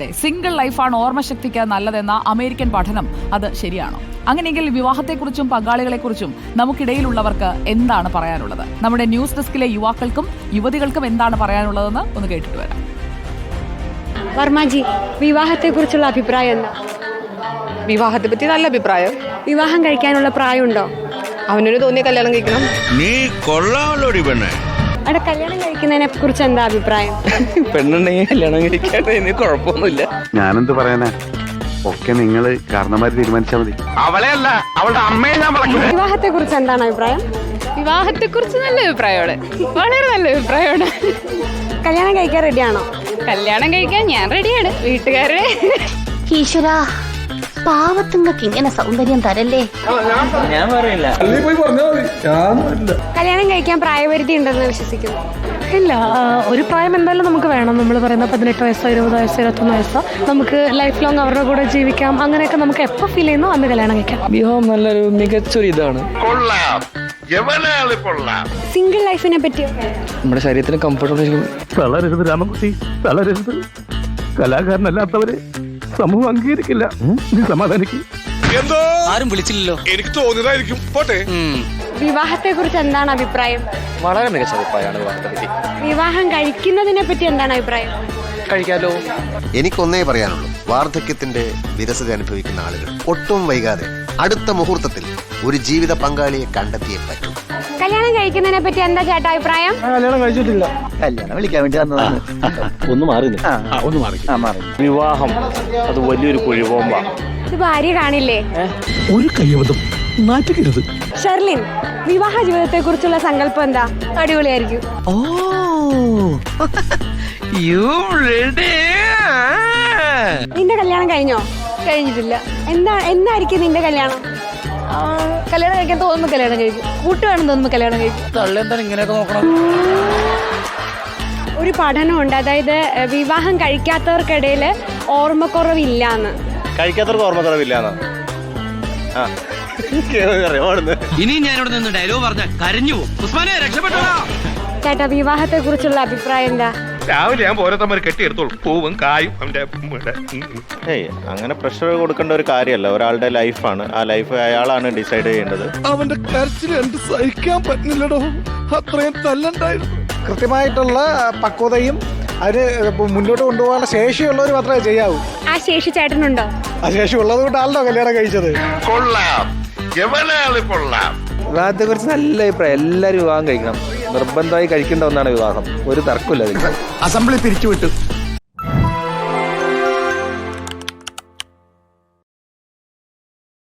വേണ്ടേ സിംഗിൾ ലൈഫാണ് ഓർമ്മശക്തിക്ക് നല്ലതെന്ന അമേരിക്കൻ പഠനം അത് ശരിയാണോ? അങ്ങനെയെങ്കിൽ വിവാഹത്തെക്കുറിച്ചും പങ്കാളികളെക്കുറിച്ചും നമുക്കിടയിലുള്ളവർക്ക് എന്താണ് പറയാനുള്ളത്? നമ്മുടെ ന്യൂസ് ഡെസ്കിലെ യുവാക്കൾക്കും യുവതികൾക്കും എന്താണ് പറയാനുള്ളതെന്ന് ഒന്ന് കേട്ടിട്ട് വരാം. വർമാജി വിവാഹത്തെക്കുറിച്ചുള്ള അഭിപ്രായം എന്താ? വിവാഹത്തെ പറ്റി നല്ല അഭിപ്രായം. വിവാഹം കഴിക്കാനുള്ള പ്രായമുണ്ടോ? അവനൊരു തോന്നിയ കല്യാണം കഴിക്കണം. നീ കൊള്ളാമല്ലോടി പെണ്ണേ. അവിടെ കല്യാണം കഴിക്കുന്നതിനെ കുറിച്ച് എന്താ അഭിപ്രായം? പെണ്ണുണ്ടെങ്കിൽ കല്യാണം കഴിക്കാണ്ട് കുഴപ്പമൊന്നുമില്ല. ഞാനെന്ത് പറയാനാ? ഒക്കെ നിങ്ങൾ കാരണമാര് തീരുമാനിച്ചാൽ മതി. അവളെ അല്ല അവളുടെ അമ്മയെ ഞാൻ വിവാഹത്തെ കുറിച്ച് എന്താണ് അഭിപ്രായം? വിവാഹത്തെ കുറിച്ച് നല്ല അഭിപ്രായമാണ്. വളരെ നല്ല അഭിപ്രായമാണ്. കല്യാണം കഴിക്കാൻ റെഡിയാണോ കല്യാണം കഴിക്കാൻ ഞാൻ റെഡിയാണ് വീട്ടുകാരെ ഈശ്വരാ പാവത്തുങ്ങൾക്ക് ഇങ്ങനെ സൗന്ദര്യം തരല്ലേ? ഞാൻ പറയില്ല. കല്യാണം കഴിക്കാൻ പ്രായപരിധി ഉണ്ടെന്ന് വിശ്വസിക്കുന്നു. ഇല്ല ആ, ഒരു പ്രായം എന്തായാലും നമുക്ക് വേണം. നമ്മൾ പറയുന്ന പതിനെട്ട് വയസ്സോ ഇരുപത് വയസ്സോ ഇരുപത്തൊന്ന് വയസ്സോ. നമുക്ക് ലൈഫ് ലോങ് അവരുടെ കൂടെ ജീവിക്കാം. അങ്ങനെയൊക്കെ നമുക്ക് എപ്പോൾ ഫീൽ ചെയ്യുന്നോ അന്ന് കല്യാണം കഴിക്കാം. വിവാഹം നല്ലൊരു മികച്ചൊരു ഇതാണ്. കൊള്ളാം. എവനാൾ കൊള്ളാം. സിംഗിൾ ലൈഫിനെ പറ്റി നമ്മുടെ ശരീരത്തിന് കംഫർട്ടബിൾ തളരരുത്. കലാകാരനല്ലാത്തവരെ സമൂഹം അംഗീകരിക്കില്ല. നീ സമാധാനിക്കും. എന്തോ? ആരും വിളിച്ചില്ലല്ലോ. എനിക്ക് തോന്നിയതായിരിക്കും. പോട്ടെ. വിവാഹത്തെ കുറിച്ച് എന്താണ് അഭിപ്രായം? വളരെ മികച്ച അഭിപ്രായമാണ് വിവാഹത്തെ പറ്റി. വിവാഹം കഴിക്കുന്നതിനെ പറ്റി എന്താണ് അഭിപ്രായം? കഴിക്കാലോ? എനിക്കൊന്നേ പറയാനുള്ളൂ. വാർദ്ധക്യത്തിന്റെ വിരസത അനുഭവിക്കുന്ന ആളുകൾ ഒട്ടും വൈകാതെ അടുത്ത മുഹൂർത്തത്തിൽ ഒരു ജീവിത പങ്കാളിയെ കണ്ടെത്തിയേ പറ്റൂ. കല്യാണം കഴിക്കുന്നതിനെ പറ്റി എന്താ ചേട്ടാ അഭിപ്രായം? കല്യാണം കഴിച്ചിട്ടില്ല. കല്യാണം വിളിക്കാൻ വേണ്ടി വന്നതാണ് ഒന്ന് മാറി ഒന്ന് മാറി. ആ മാറി. വിവാഹം അത് വലിയൊരു കുഴിബോംബ. ഇത് ഭാര്യ കാണില്ലേ? ഒരു കയ്യബദ്ധം. നാറ്റുകരുത് ഷെർലിൻ വിവാഹ ജീവിതത്തെ കുറിച്ചുള്ള സങ്കല്പം എന്താ? അടിപൊളിയായിരിക്കും. നിന്റെ കല്യാണം കഴിഞ്ഞോ? കഴിഞ്ഞിട്ടില്ല. എന്താ എന്നായിരിക്കും നിന്റെ കല്യാണം? കല്യാണം കഴിക്കാൻ തോന്നുന്നു കല്യാണം കഴിക്കും. കൂട്ടുകാണെന്ന് തോന്നുന്നു കല്യാണം കഴിക്കും. തള്ളെന്താണ് ഇങ്ങനെയൊക്കെ നോക്കണം. ഒരു പഠനമുണ്ട്. അതായത് വിവാഹം കഴിക്കാത്തവർക്കിടയിൽ ഓർമ്മക്കുറവില്ല എന്ന് കഴിക്കാത്തവർക്ക് ഓർമ്മക്കുറവില്ല ഇനി ഞാനിവിടെ നിന്ന് ഡയലോഗ് പറഞ്ഞ കരഞ്ഞു പോകും. ഉസ്മാനെ രക്ഷപ്പെട്ടോ ചേട്ടാ വിവാഹത്തെ കുറിച്ചുള്ള അഭിപ്രായം എന്താ? രാവിലെ ഞാൻ ഓരോരുത്തന്മാർ കെട്ടിയെടുത്തോളൂ. പൂവും കായും അവന്റെ. ഏയ് അങ്ങനെ പ്രഷർ കൊടുക്കേണ്ട ഒരു കാര്യമല്ല. ഒരാളുടെ ലൈഫാണ് ആ ലൈഫ് അയാളാണ് ഡിസൈഡ് ചെയ്യേണ്ടത്. അവന്റെ കരച്ചിൽ എനിക്ക് സഹിക്കാൻ പറ്റുന്നില്ലടോ. അത്രയും തല്ലണ്ടായിരുന്നു. കൃത്യമായിട്ടുള്ള പക്വതയും അതിന് മുന്നോട്ട് കൊണ്ടുപോകാനുള്ള ശേഷിയുള്ളവർ മാത്രമേ ചെയ്യാവൂ. ആ ശേഷി ചേട്ടനുണ്ടോ? ആ ശേഷി ഉള്ളത് കൊണ്ടാണല്ലോ കല്യാണം കഴിച്ചത്. കൊള്ളാം. കൊള്ളാം? വിവാഹത്തെ കുറിച്ച് നല്ല അഭിപ്രായം. എല്ലാരും വിവാഹം കഴിക്കണം. നിർബന്ധമായി കഴിക്കേണ്ട ഒന്നാണ് വിവാഹം. ഒരു തർക്കമില്ല അസംബ്ലി പിരിച്ചുവിട്ടു.